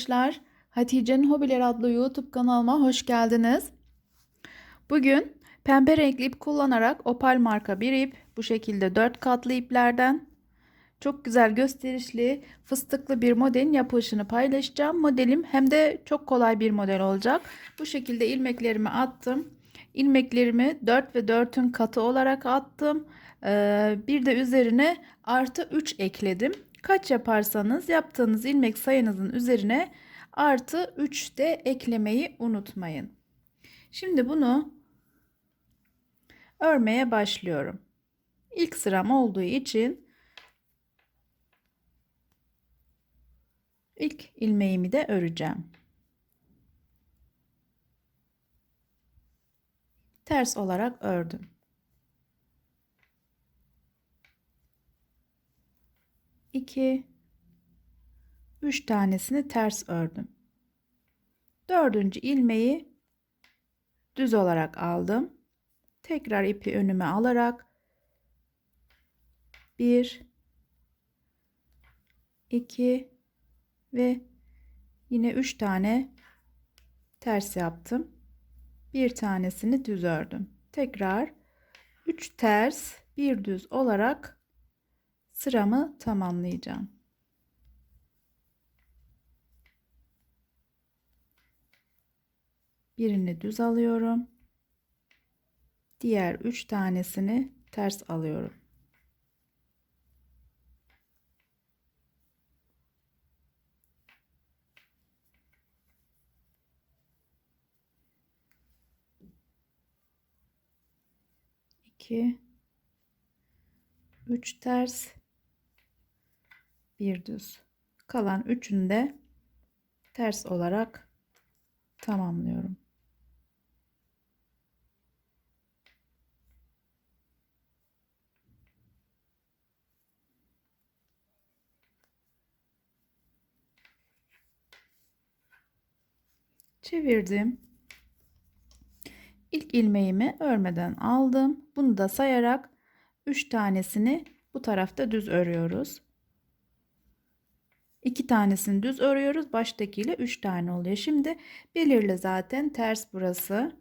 arkadaşlar. Hatice'nin Hobiler adlı YouTube kanalıma hoş geldiniz. Bugün pembe renkli ip kullanarak Opal marka bir ip bu şekilde 4 katlı iplerden çok güzel gösterişli fıstıklı bir modelin yapılışını paylaşacağım. Modelim hem de çok kolay bir model olacak. Bu şekilde ilmeklerimi attım. İlmeklerimi 4 ve 4'ün katı olarak attım. Ee, bir de üzerine artı 3 ekledim. Kaç yaparsanız yaptığınız ilmek sayınızın üzerine artı 3 de eklemeyi unutmayın. Şimdi bunu örmeye başlıyorum. İlk sıram olduğu için ilk ilmeğimi de öreceğim. Ters olarak ördüm. 2 3 tanesini ters ördüm. Dördüncü ilmeği düz olarak aldım. Tekrar ipi önüme alarak 1 2 ve yine 3 tane ters yaptım. Bir tanesini düz ördüm. Tekrar 3 ters, bir düz olarak sıramı tamamlayacağım. Birini düz alıyorum. Diğer 3 tanesini ters alıyorum. İki, üç ters, bir düz. Kalan üçünü de ters olarak tamamlıyorum. Çevirdim. İlk ilmeğimi örmeden aldım. Bunu da sayarak 3 tanesini bu tarafta düz örüyoruz. 2 tanesini düz örüyoruz. Baştakiyle 3 tane oluyor. Şimdi belirli zaten ters burası.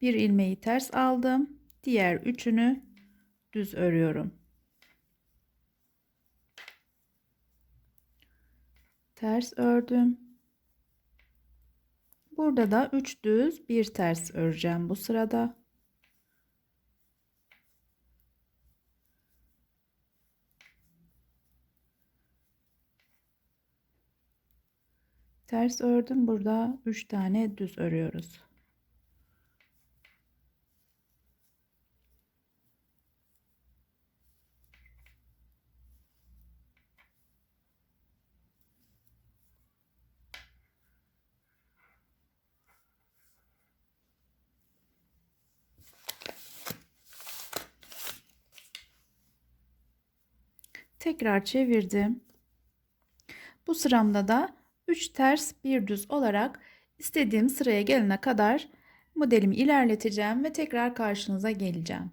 Bir ilmeği ters aldım. Diğer üçünü düz örüyorum. Ters ördüm. Burada da 3 düz, bir ters öreceğim bu sırada. Ters ördüm. Burada 3 tane düz örüyoruz. Tekrar çevirdim. Bu sıramda da 3 ters bir düz olarak istediğim sıraya gelene kadar modelimi ilerleteceğim ve tekrar karşınıza geleceğim.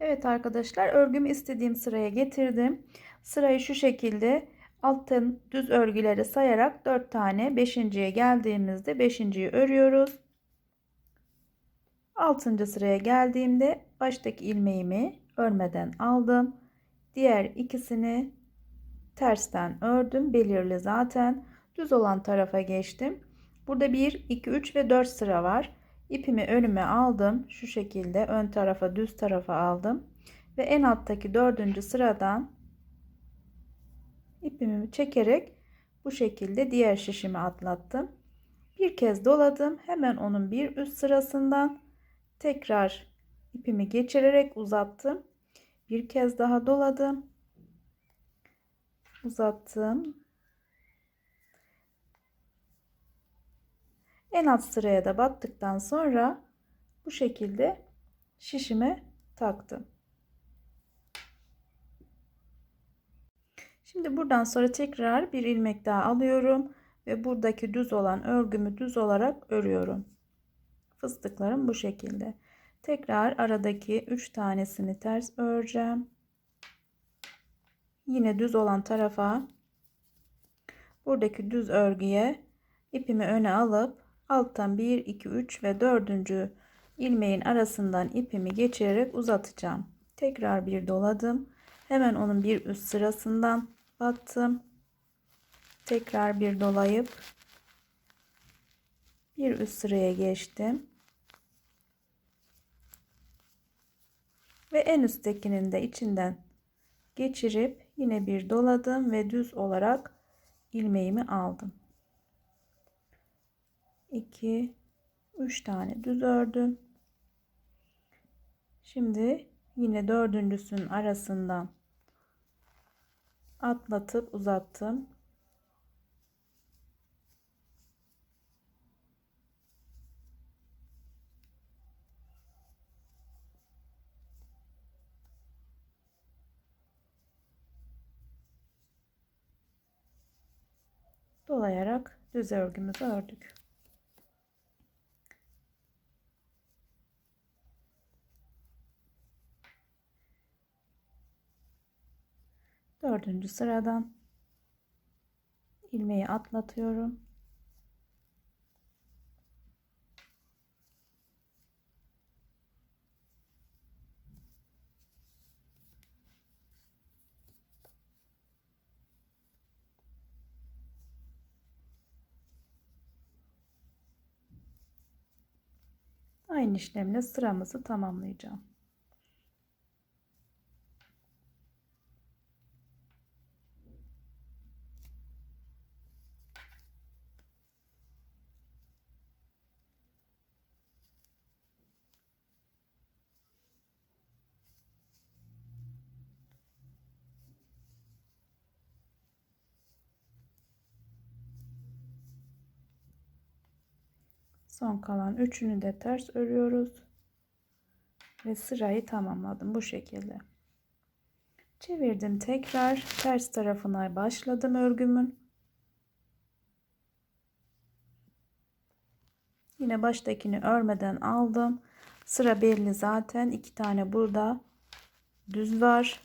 Evet arkadaşlar örgümü istediğim sıraya getirdim. Sırayı şu şekilde altın düz örgüleri sayarak 4 tane 5.ye geldiğimizde 5.yi örüyoruz. 6. sıraya geldiğimde baştaki ilmeğimi örmeden aldım. Diğer ikisini tersten ördüm. Belirli zaten. Düz olan tarafa geçtim. Burada 1, 2, 3 ve 4 sıra var. İpimi önüme aldım. Şu şekilde ön tarafa düz tarafa aldım. Ve en alttaki dördüncü sıradan ipimi çekerek bu şekilde diğer şişimi atlattım. Bir kez doladım. Hemen onun bir üst sırasından tekrar ipimi geçirerek uzattım. Bir kez daha doladım. Uzattım. En alt sıraya da battıktan sonra bu şekilde şişime taktım. Şimdi buradan sonra tekrar bir ilmek daha alıyorum ve buradaki düz olan örgümü düz olarak örüyorum. Fıstıklarım bu şekilde. Tekrar aradaki 3 tanesini ters öreceğim. Yine düz olan tarafa buradaki düz örgüye ipimi öne alıp alttan 1 2 3 ve 4. ilmeğin arasından ipimi geçirerek uzatacağım. Tekrar bir doladım. Hemen onun bir üst sırasından battım. Tekrar bir dolayıp bir üst sıraya geçtim. Ve en üsttekinin de içinden geçirip yine bir doladım ve düz olarak ilmeğimi aldım. 2 3 tane düz ördüm. Şimdi yine dördüncüsünün arasından atlatıp uzattım. dolayarak düz örgümüzü ördük. Dördüncü sıradan ilmeği atlatıyorum. Aynı işlemle sıramızı tamamlayacağım. Son kalan üçünü de ters örüyoruz. Ve sırayı tamamladım bu şekilde. Çevirdim tekrar ters tarafına başladım örgümün. Yine baştakini örmeden aldım. Sıra belli zaten. iki tane burada düz var.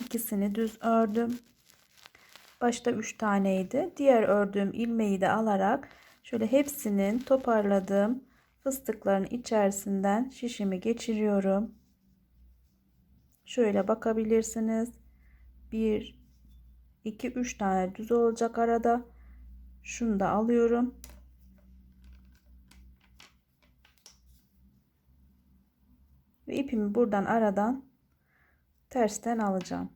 İkisini düz ördüm. Başta 3 taneydi. Diğer ördüğüm ilmeği de alarak Şöyle hepsinin toparladığım fıstıkların içerisinden şişimi geçiriyorum. Şöyle bakabilirsiniz. 1 2 3 tane düz olacak arada. Şunu da alıyorum. Ve ipimi buradan aradan tersten alacağım.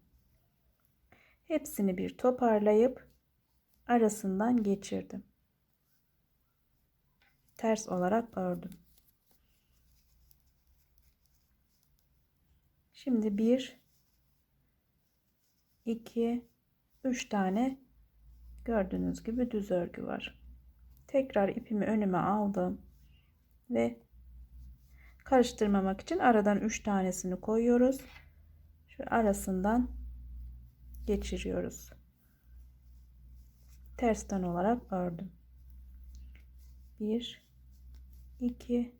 Hepsini bir toparlayıp arasından geçirdim ters olarak ördüm. Şimdi 1 2 3 tane gördüğünüz gibi düz örgü var. Tekrar ipimi önüme aldım ve karıştırmamak için aradan 3 tanesini koyuyoruz. Şu arasından geçiriyoruz. Tersten olarak ördüm. 1 2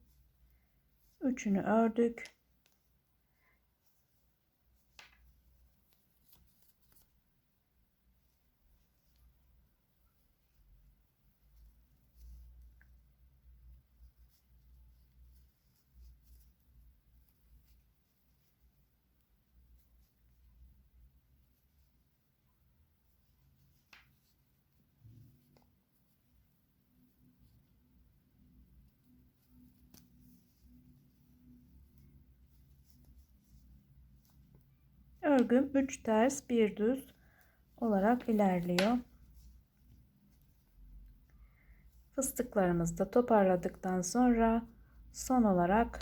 üçünü ördük. Örgüm 3 ters 1 düz olarak ilerliyor. Fıstıklarımızı da toparladıktan sonra son olarak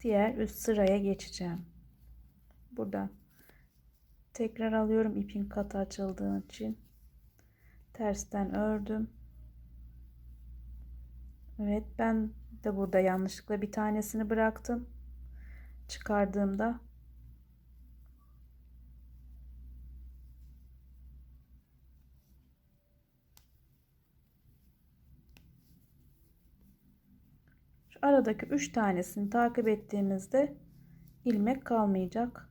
diğer üst sıraya geçeceğim. Burada tekrar alıyorum ipin katı açıldığı için. Tersten ördüm. Evet ben de burada yanlışlıkla bir tanesini bıraktım. Çıkardığımda Aradaki 3 tanesini takip ettiğimizde ilmek kalmayacak.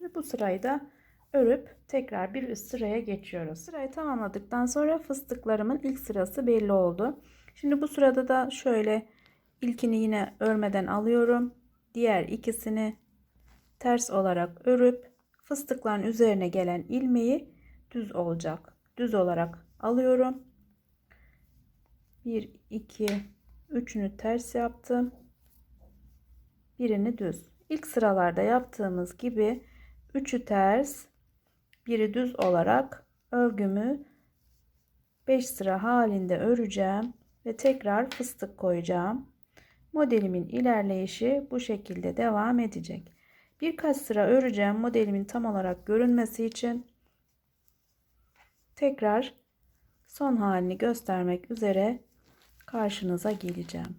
Ve bu sırayı da örüp tekrar bir üst sıraya geçiyoruz. Sırayı tamamladıktan sonra fıstıklarımın ilk sırası belli oldu. Şimdi bu sırada da şöyle ilkini yine örmeden alıyorum. Diğer ikisini ters olarak örüp fıstıkların üzerine gelen ilmeği düz olacak. Düz olarak alıyorum. 1 2 3'ünü ters yaptım. Birini düz. İlk sıralarda yaptığımız gibi 3'ü ters, biri düz olarak örgümü 5 sıra halinde öreceğim ve tekrar fıstık koyacağım. Modelimin ilerleyişi bu şekilde devam edecek. Birkaç sıra öreceğim modelimin tam olarak görünmesi için. Tekrar son halini göstermek üzere karşınıza geleceğim.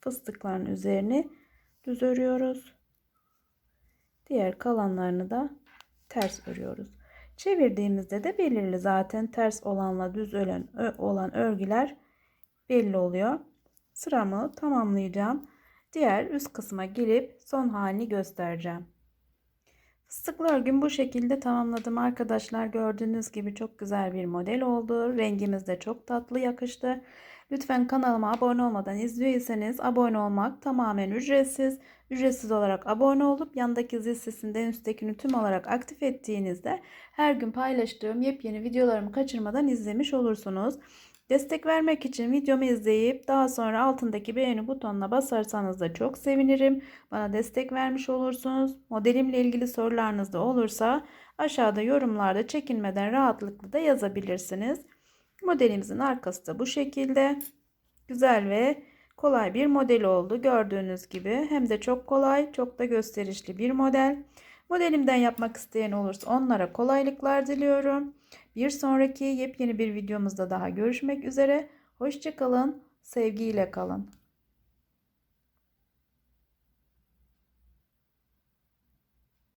Fıstıkların üzerine düz örüyoruz. Diğer kalanlarını da ters örüyoruz. Çevirdiğimizde de belirli zaten ters olanla düz ölen, olan örgüler belli oluyor. Sıramı tamamlayacağım. Diğer üst kısma gelip son halini göstereceğim. Fıstıklı örgüm bu şekilde tamamladım arkadaşlar. Gördüğünüz gibi çok güzel bir model oldu. Rengimiz de çok tatlı yakıştı. Lütfen kanalıma abone olmadan izliyorsanız abone olmak tamamen ücretsiz. Ücretsiz olarak abone olup yandaki zil sesinden üsttekini tüm olarak aktif ettiğinizde her gün paylaştığım yepyeni videolarımı kaçırmadan izlemiş olursunuz. Destek vermek için videomu izleyip daha sonra altındaki beğeni butonuna basarsanız da çok sevinirim. Bana destek vermiş olursunuz. Modelimle ilgili sorularınız da olursa aşağıda yorumlarda çekinmeden rahatlıkla da yazabilirsiniz. Modelimizin arkası da bu şekilde. Güzel ve kolay bir model oldu. Gördüğünüz gibi hem de çok kolay, çok da gösterişli bir model. Modelimden yapmak isteyen olursa onlara kolaylıklar diliyorum. Bir sonraki yepyeni bir videomuzda daha görüşmek üzere. Hoşçakalın, sevgiyle kalın.